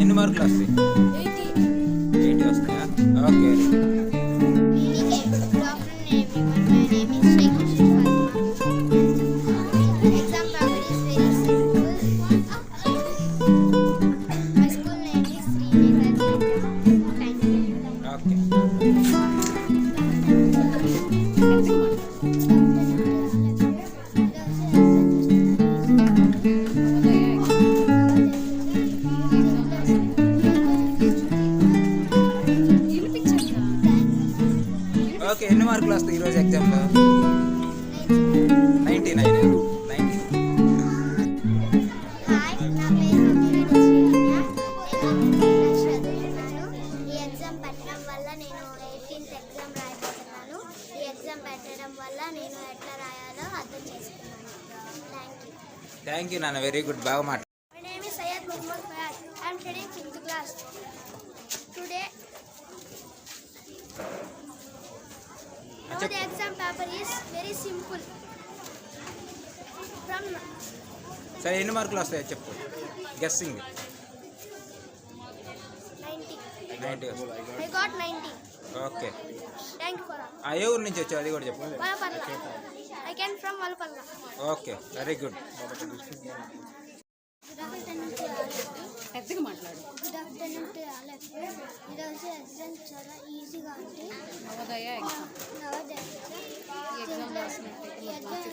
ఎన్ని మార్కులు వస్తాయి ఎయిటీ వస్తాయా ఓకే ఓకే ఎన్ని మార్కులు వస్తాయి ఈరోజు ఎగ్జామ్లో? Ninety nine. Ninety thank you నాన్న. వెరీ గుడ్ బాగా మాట్లాడు My name is Syed Muhammad Fayaz. I am studying fifth class. The exam paper is very simple. From సరే ఎన్ని మార్కులు వస్తాయో చెప్పు గెస్సింగ్ 90, నైంటీ వస్తాయి I got 90. Okay Thank you for all. ఆ ఏ ఊరు నుంచి వచ్చావు అది కూడా చెప్పు Valapalla. I came from Valapalla. Okay very good పెద్దగా మాట్లాడు. ఈరోజు ఎగ్జామ్. చాలా ఈజీగా ఉంది నవోదయ ఎగ్జామ్ నవోదయ ఎగ్జామ్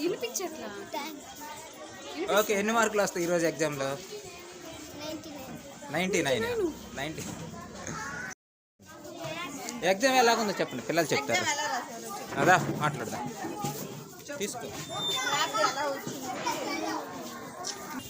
వినిపించట్లా? ఓకే ఎన్ని మార్కులు వస్తాయి ఈరోజు ఎగ్జామ్లో? Ninety nine. నైంటీ ఎగ్జామ్ ఎలాగుందో చెప్పండి పిల్లలు చెప్తారు. అదా మాట్లాడదాం. తీసుకో.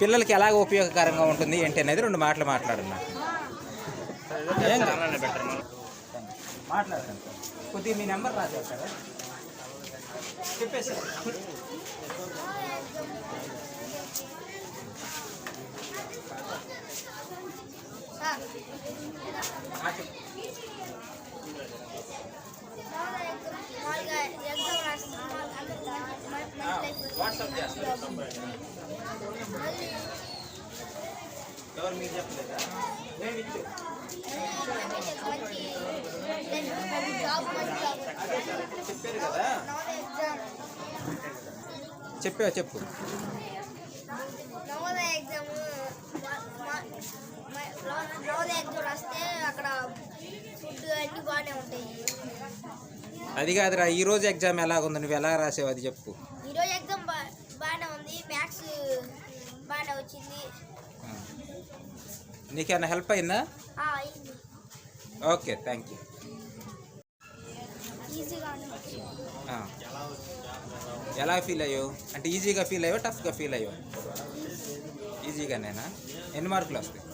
పిల్లలకి ఎలాగ ఉపయోగకరంగా ఉంటుంది ఏంటి అనేది రెండు మాటలు మాట్లాడున్నా. నాకు కొద్దిగా మీ నెంబర్ రాసేస్తారా చెప్పేసి చెప్పు. ఎవరు మీరు చెప్పలేదా ఇచ్చు చెప్పారు కదా చెప్పావు చెప్పు. నవోదయ ఎగ్జామ్ నవోదయ ఎగ్జామ్ రాస్తే అక్కడ ఫుడ్ అన్నీ బాగానే ఉంటాయి. అది కాదురా ఈ రోజు ఎగ్జామ్ ఎలాగుంది? నువ్వు ఎలా రాసావు అది చెప్పు ఈరోజు ఎగ్జామ్ బా బాగానే ఉంది మ్యాథ్స్ బాగానే వచ్చింది. నీకేమైనా హెల్ప్ అయిందా? Okay thank you. ఎలా ఫీల్ అయ్యావు? అంటే ఈజీగా ఫీల్ అయ్యావా టఫ్గా ఫీల్ అయ్యావు? ఈజీగానేనా? ఎన్ని మార్కులు వస్తాయి?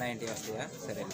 నైంటీ వస్తాయా? సరే.